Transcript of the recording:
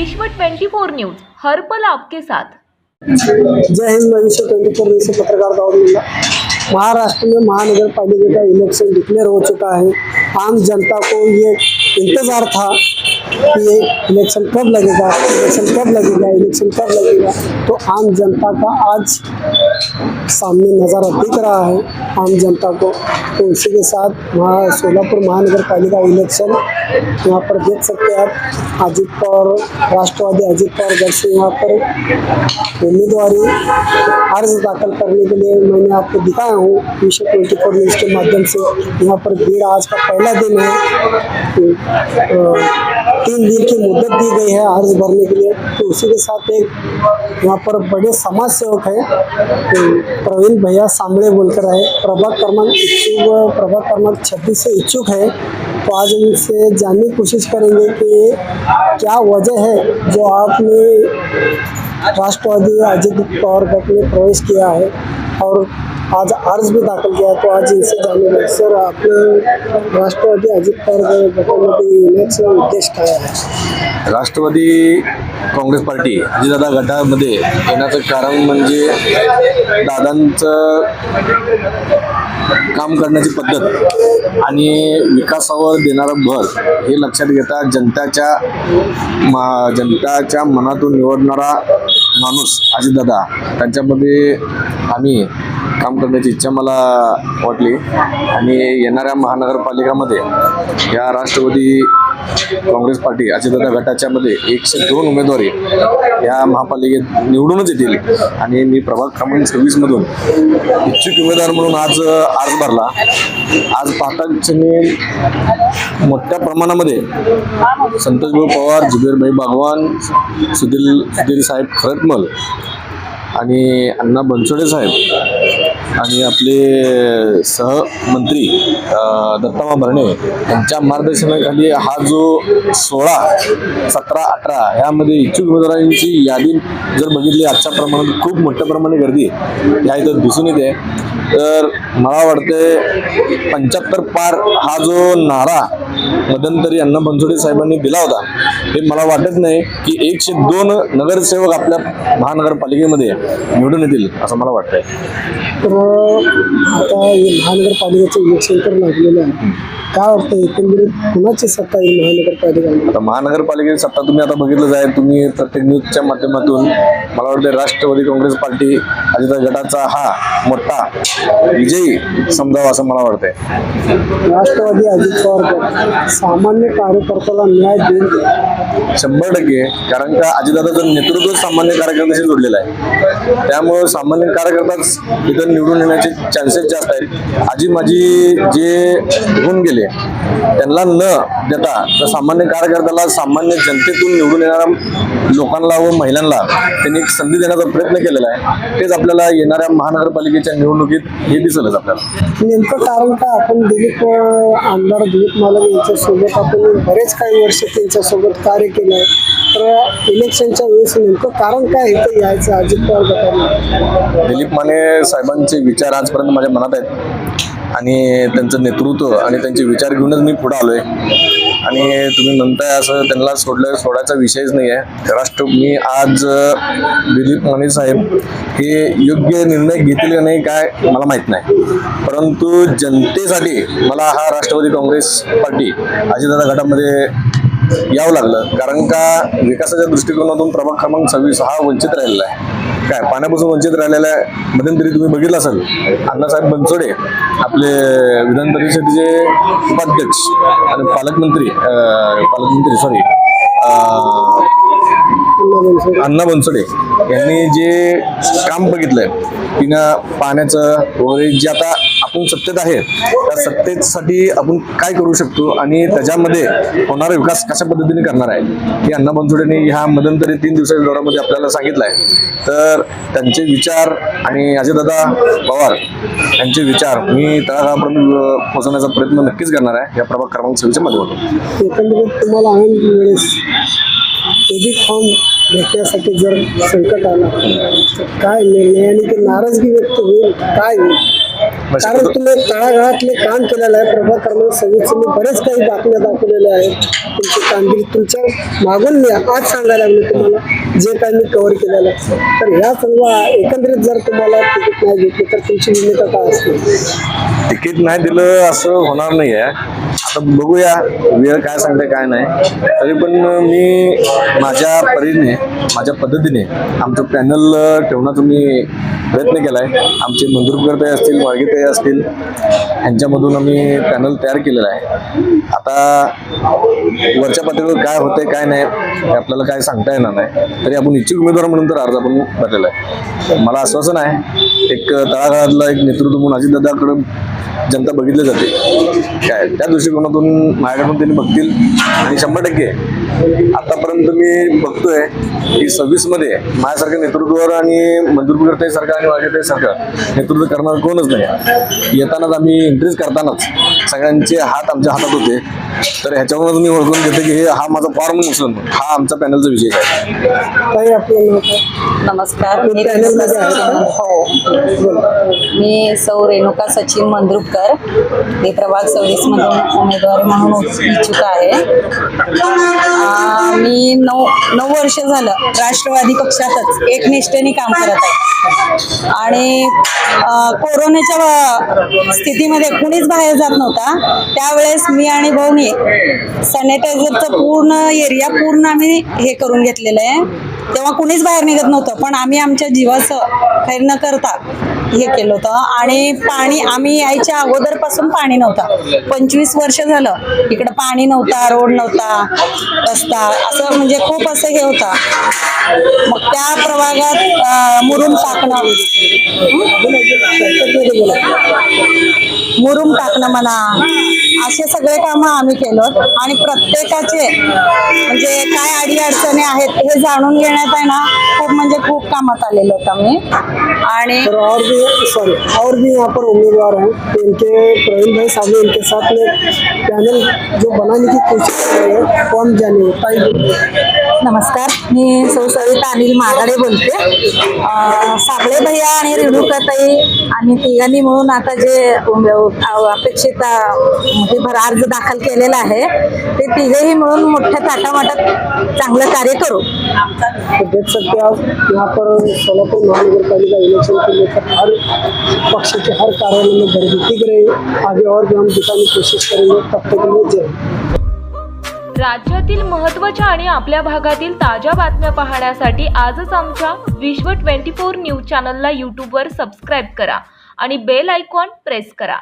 विश्व 24 न्यूज़ हर पल आपके साथ. जय हिंद, मैं विश्व ट्वेंटी फोर न्यूज़ से पत्रकार दाऊद महाराष्ट्र में महानगर पालिका का इलेक्शन डिक्लेयर हो चुका है. आम जनता को ये इंतज़ार था ये इलेक्शन कब लगेगा? इलेक्शन कब लगेगा? इलेक्शन कब लगेगा? तो आम जनता का आज सामने नज़ारा दिख रहा है। आम जनता को तो इसी के साथ वहाँ सोलापुर महानगर पालिका इलेक्शन यहाँ पर देख सकते हैं आप अजित पवार राष्ट्रवादी अजित पवार गढ़ से यहाँ पर उम्मीदवारी अर्ज़ दाखिल करने के लिए मैंने आपको दिखाया हूँ। विश्व ट्वेंटी फोर न्यूज़ के माध्यम से यहाँ पर भीड़ आज का पहला दिन है। तो, अ, तीन दिन की मुद्दत दी गई है अर्ज़ भरने के लिए। तो उसी के साथ एक यहाँ पर बड़े समाज सेवक है तो प्रवीण भैया सामने बोलकर आए। प्रभाग क्रमांक इच्छुक प्रभाग क्रमांक छब्बीस से इच्छुक है। तो आज उनसे जानने की कोशिश करेंगे कि क्या वजह है जो आपने राष्ट्रवादी अजित पवार गट में प्रवेश किया है। और आज अर्ज भी दाखल किया तो आज इनसे जानेंगे सर आपने राष्ट्रवादी अजित पवार गटामध्ये येण्याचा उद्देश काय आहे राष्ट्रवादी काँग्रेस पार्टी अजितदादा गटामध्ये येण्याचं कारण म्हणजे दादांचं काम करण्याची पद्धत आणि विकासावर देणारा भर हे लक्षात घेता जनताच्या मा जनताच्या मनातून निवडणारा माणूस अजितदादा त्यांच्यामध्ये आम्ही काम करण्याची इच्छा मला वाटली. आणि येणाऱ्या महानगरपालिकामध्ये या राष्ट्रवादी काँग्रेस पार्टी अजितदादा गटाच्यामध्ये एकशे दोन उमेदवारी या महापालिकेत निवडूनच येतील. आणि मी प्रभाग क्रमांक सव्वीस मधून इच्छुक उमेदवार म्हणून आज अर्ज भरला. आज पाहता मी मोठ्या प्रमाणामध्ये संतोषभाऊ पवार जुबेरभाई बागवान सुधीर सुधीर साहेब खरटमल आणि अण्णा बनसोडे साहेब आणि आपले सहमंत्री दत्तामा भरणे यांच्या मार्गदर्शनाखाली हा जो सोळा सतरा अठरा यामध्ये इच्छुक उमेदवारांची यादी जर बघितली आजच्या प्रमाणात खूप मोठ्या प्रमाणे गर्दी या इथं दिसून येते. तर मला वाटते पंच्याहत्तर पार हा जो नारा मध्यंतरी अण्णा बनसोडे साहेबांनी दिला होता. हे मला वाटत नाही की एकशे दोन नगरसेवक आपल्या महानगरपालिकेमध्ये निवडून येतील असं मला वाटतंय. तर आता महानगरपालिकेचं इलेक्शन तर लागलेलं आहे. काय वाटतं एकंदरीत कुणाची सत्ता येईल महानगरपालिका आता महानगरपालिकेची सत्ता तुम्ही आता बघितलंच आहे तुम्ही प्रत्येक न्यूजच्या माध्यमातून मला वाटतं राष्ट्रवादी काँग्रेस पार्टी अजित गटाचा हा मोठा विजयी समजावा असं मला वाटतंय. राष्ट्रवादी अजित पवार सामान्य कार्यकर्त्याला न्याय देईल शंभर टक्के. कारण का अजितदादाचं नेतृत्व सामान्य कार्यकर्त्याशी जोडलेलं आहे. त्यामुळं सामान्य कार्यकर्ताच इथं निवडून येण्याचे चान्सेस जास्त आहेत. आजी माझी जे होऊन गेले त्यांना न देता तर सामान्य कार्यकर्त्याला सामान्य जनतेतून निवडून येणाऱ्या लोकांना व महिलांना त्यांनी एक संधी देण्याचा प्रयत्न केलेला आहे. तेच आपल्याला येणाऱ्या महानगरपालिकेच्या निवडणुकीत हे दिसलच आपल्याला. नेमकं कारण काय? आपण दिलीप आमदार दिलीप मालक यांच्यासोबत आपण बरेच काही वर्ष त्यांच्यासोबत कार्य केलं आहे. तर इलेक्शनच्या वेळेस नेमकं कारण काय इथं यायचं अजित पवार गटाला दिलीप माने साहेबांचे विचार आजपर्यंत माझ्या मनात आहेत. आणि त्यांचं नेतृत्व आणि त्यांचे विचार घेऊनच मी पुढे आलोय. आणि तुम्ही म्हणताय असं त्यांना सोडलं सोडायचा विषयच नाही आहे राष्ट्र मी आज दिलीप माने साहेब हे योग्य निर्णय घेतील का नाही काय मला माहीत नाही. परंतु जनतेसाठी मला हा राष्ट्रवादी काँग्रेस पार्टी अजितदादा गटामध्ये यावं लागलं. कारण का विकासाच्या दृष्टिकोनातून प्रभाग क्रमांक सव्वीस हा वंचित राहिलेला आहे. काय पाण्यापासून वंचित राहिलेल्या मध्यंतरी तुम्ही बघितलं असाल अण्णासाहेब बनसोडे आपले विधान परिषदेचे उपाध्यक्ष आणि पालकमंत्री पालकमंत्री सॉरी अण्णा बनसोडे यांनी जे काम बघितलंय तिनं पाण्याचं वगैरे जे आता आपण सत्तेत आहे त्या सत्तेसाठी आपण काय करू शकतो आणि त्याच्यामध्ये होणारा विकास कशा पद्धतीने करणार आहे हे अण्णा बनसोडेने ह्या मध्यंतरी तीन दिवसाच्या दौऱ्यामध्ये आपल्याला सांगितलं आहे तर त्यांचे विचार आणि अजयदादा पवार यांचे विचार मी तळागाळापर्यंत पोहोचवण्याचा प्रयत्न नक्कीच करणार आहे या प्रभाग क्रमांक सव्वीसच्या माध्यमातून. एबी फॉर्म भेटण्यासाठी जर संकट आला काय निर्णय आणि ती नाराजगी व्यक्त होईल काय होईल? कारण तुम्ही तळागाळातले काम केलेलं आहे प्रभाग क्रमांक सव्वीसचे मी बरेच काही बातम्या दाखवलेल्या आहेत. तुमची कामगिरी तुमच्या मागून मी आज सांगायला लागलो तुम्हाला जे काही मी कव्हर केलेलं. तर ह्या सर्व एकंदरीत जर तुम्हाला तिकीट नाही घेतली तर तुमची भूमिका काय असते? तिकीट नाही दिलं असं होणार नाही आहे आता बघूया वेळ काय सांगते काय नाही. तरी पण मी माझ्या परीने माझ्या पद्धतीने आमचं पॅनल ठेवण्याचा मी प्रयत्न केला आहे आमचे मंजुरकर्ते असतील मार्गीते असतील यांच्यामधून आम्ही पॅनल तयार केलेला आहे. आता वरच्या पातळीवर काय होतंय काय नाही हे आपल्याला काय सांगता येणार नाही. तरी आपण इच्छुक उमेदवार म्हणून तर अर्ज आपण भरलेला आहे. मला आश्वासन आहे एक तळागाळातलं एक नेतृत्व म्हणून अजितदादाकडं जनता बघितली जाते. काय? त्या दृष्टिकोनातून माझ्याकडून त्यांनी बघतील. आणि शंभर टक्के आतापर्यंत मी बघतोय की सव्वीसमध्ये माझ्यासारख्या नेतृत्वावर आणि मंजूर करते सरकार आणि वागते सरकार नेतृत्व करणार कोणच नाही. येतानाच आम्ही एंट्रीज करतानाच सगळ्यांचे हात आमच्या हातात होते. तर ह्याच्यावरूनच मी ओळखून घेतो की हे हा माझा फॉर्म नसून हा आमचा पॅनलचा विषय आहे? नमस्कार. मी? हो. मी सौ रेणुका सचिन आंबेडकर मी प्रभाग सव्वीस मधून उमेदवारी म्हणून इच्छुक आहे. मी नऊ नऊ वर्ष झालं राष्ट्रवादी पक्षातच एकनिष्ठेने काम करत आहे. आणि कोरोनाच्या स्थितीमध्ये कुणीच बाहेर जात नव्हता. त्यावेळेस मी आणि भाऊनी सॅनिटायझरचं पूर्ण एरिया पूर्ण आम्ही हे करून घेतलेलं आहे. तेव्हा कुणीच बाहेर निघत नव्हतं पण आम्ही आमच्या जीवाचं खैर न करता हे केलं होतं. आणि पाणी आम्ही यायच्या अगोदरपासून पाणी नव्हतं. पंचवीस वर्ष झालं. इकडं पाणी नव्हता रोड नव्हता रस्ता. असं म्हणजे खूप असं हे होतं. मग त्या प्रभागात मुरुम टाकणं. मुरुम टाकणं म्हणा. असे सगळे कामं आम्ही केलं आणि प्रत्येकाचे म्हणजे काय अडी अडचणी आहेत हे जाणून घेण्यात आहे ना खूप म्हणजे खूप कामात आलेलो होतं आम्ही. आणि सर और भी सॉरी और भी यहाँ पर उम्मीदवार हैं. तो इनके प्रवीण भाई साहब ने इनके साथ में पैनल जो बनाने की कोशिश कर रहे हैं कौन जाने ताई नमस्कार मी सौ सविता अनिल मागाडे बोलते. साबळे भैया आणि रेणुकाताई आम्ही तिघांनी मिळून आता जे अपेक्षित भर अर्ज दाखल केलेला आहे. ते तिघेही मिळून मोठ्या थाटामाटात चांगलं कार्य करू. देख सकते आप यहाँ पर सोलापुर महानगर पालिका इलेक्शन को लेकर हर पक्ष के हर कार्यालय में गर्दी दिख रही है आगे और भी हम दिखाने की कोशिश करेंगे तब तक लिए जय राज्यातील महत्त्वाच्या आणि आपल्या भागातील ताज्या बातम्या पाहण्यासाठी आजच आमच्या विश्व 24 न्यूज चॅनलला यूट्यूबवर सबस्क्राईब करा आणि बेल आयकॉन प्रेस करा.